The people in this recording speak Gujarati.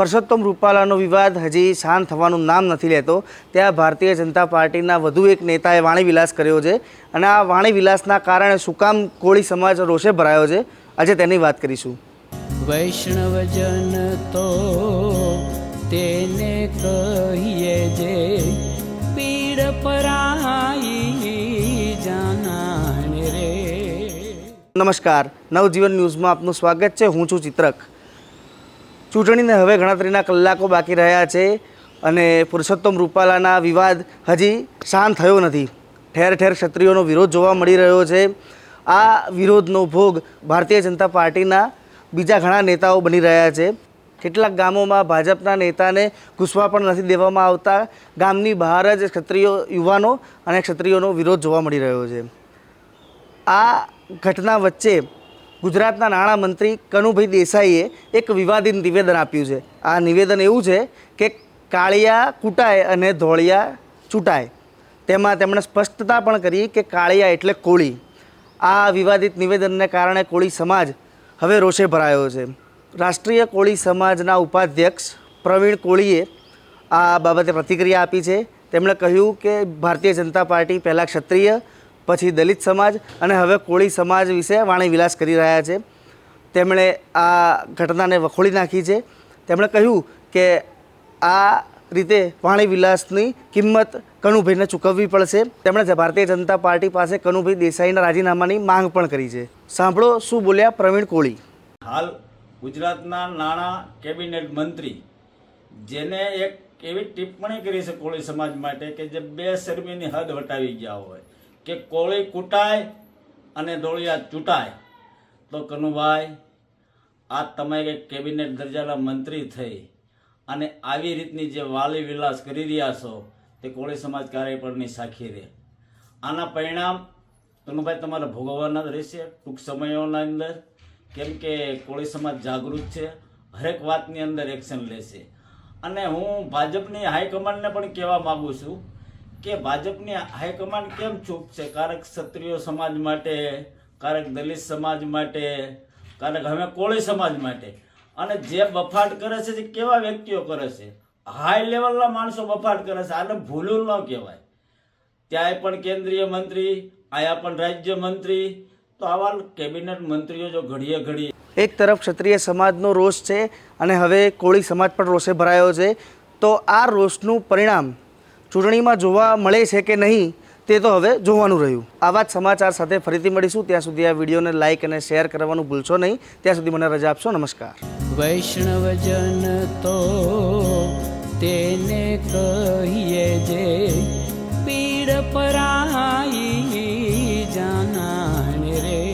પરસોત્તમ રૂપાલાનો વિવાદ હજી શાંત થવાનું નામ નથી લેતો. ત્યાં ભારતીય જનતા પાર્ટીના વધુ એક નેતાએ વાણીવિલાસ કર્યો છે અને આ વાણીવિલાસના કારણે શું કામ કોળી સમાજ રોષે ભરાયો છે? આજે તેની વાત કરીશું. વૈષ્ણવજન તો તેને કહીએ જે પીડ પરાઈ જાનાને રે. નમસ્કાર. નવજીવન ન્યૂઝમાં આપનું સ્વાગત છે. હું છું ચિત્રક. ચૂંટણીને હવે ગણતરીના કલાકો બાકી રહ્યા છે અને પુરુષોત્તમ રૂપાલાના વિવાદ હજી શાંત થયો નથી. ઠેર ઠેર ક્ષત્રિયોનો વિરોધ જોવા મળી રહ્યો છે. આ વિરોધનો ભોગ ભારતીય જનતા પાર્ટીના બીજા ઘણા નેતાઓ બની રહ્યા છે. કેટલાક ગામોમાં ભાજપના નેતાને ઘૂસવા પણ નથી દેવામાં આવતા. ગામની બહાર જ ક્ષત્રિયો યુવાનો અને ક્ષત્રિયોનો વિરોધ જોવા મળી રહ્યો છે. આ ઘટના વચ્ચે ગુજરાતના નાણામંત્રી કનુભાઈ દેસાઈએ એક વિવાદિત નિવેદન આપ્યું છે. આ નિવેદન એવું છે કે કાળિયા કૂટાય અને ધોળિયા ચૂંટાય. તેમાં તેમણે સ્પષ્ટતા પણ કરી કે કાળિયા એટલે કોળી. આ વિવાદિત નિવેદનને કારણે કોળી સમાજ હવે રોષે ભરાયો છે. રાષ્ટ્રીય કોળી સમાજના ઉપાધ્યક્ષ પ્રવીણ કોળીએ આ બાબતે પ્રતિક્રિયા આપી છે. તેમણે કહ્યું કે ભારતીય જનતા પાર્ટી પહેલાં ક્ષત્રિય પછી દલિત સમાજ અને હવે કોળી સમાજ વિશે વાણી વિલાસ કરી રહ્યા છે. તેમણે આ ઘટનાને વખોડી નાખી છે. તેમણે કહ્યું કે આ રીતે વાણી વિલાસની કિંમત કનુભાઈને ચૂકવવી પડશે. તેમણે ભારતીય જનતા પાર્ટી પાસે કનુભાઈ દેસાઈના રાજીનામાની માંગ પણ કરી છે. સાંભળો શું બોલ્યા પ્રવીણ કોળી. હાલ ગુજરાતના નાણાં કેબિનેટ મંત્રી જેને એક એવી ટિપ્પણી કરી છે કોળી સમાજ માટે કે જે બે શરમીની હદ વટાવી ગયા હોય. કે કોળી કૂટાય અને દોળિયા ચૂંટાય. તો કનુભાઈ આ તમે કેબિનેટ દરજાના મંત્રી થઈ અને આવી રીતની જે વાલી વિલાસ કરી રહ્યા છો, તે કોળી સમાજ કાર્ય પણ સાખી રહે આના પરિણામ કનુભાઈ તમારે ભોગવવાના જ રહેશે. ટૂંક સમયોના અંદર, કેમ કે કોળી સમાજ જાગૃત છે, હરેક વાતની અંદર એક્શન લેશે. અને હું ભાજપની હાઈકમાન્ડને પણ કહેવા માગું છું કે ભાજપની હાઈકમાન્ડ કેમ ચૂપ છે? કારક ક્ષત્રિય સમાજ માટે, કારક દલિત સમાજ માટે, કારક હવે કોળી સમાજ માટે. અને જે બફાટ કરે છે તે કેવા વ્યક્તિઓ કરે છે? હાઈ લેવલના માણસો બફાટ કરે છે. આને ભૂલું ન કહેવાય. ત્યાંય પણ કેન્દ્રીય મંત્રી, આયા પણ રાજ્ય મંત્રી. તો આવા કેબિનેટ મંત્રીઓ જો ઘડીએ ઘડીએ એક તરફ ક્ષત્રિય સમાજનો રોષ છે અને હવે કોળી સમાજ પણ રોષે ભરાયો છે. તો આ રોષનું પરિણામ ચૂંટણીમાં જોવા મળે છે કે નહીં, તે તો હવે જોવાનું રહ્યું. આવા જ સમાચાર સાથે ફરીથી મળીશું. ત્યાં સુધી આ વિડીયોને લાઇક અને શેર કરવાનું ભૂલશો નહીં. ત્યાં સુધી મને રજા આપશો. નમસ્કાર. વૈષ્ણવજન તો તેને કહીએ જે પીડ પરાઈ જાનાને રે.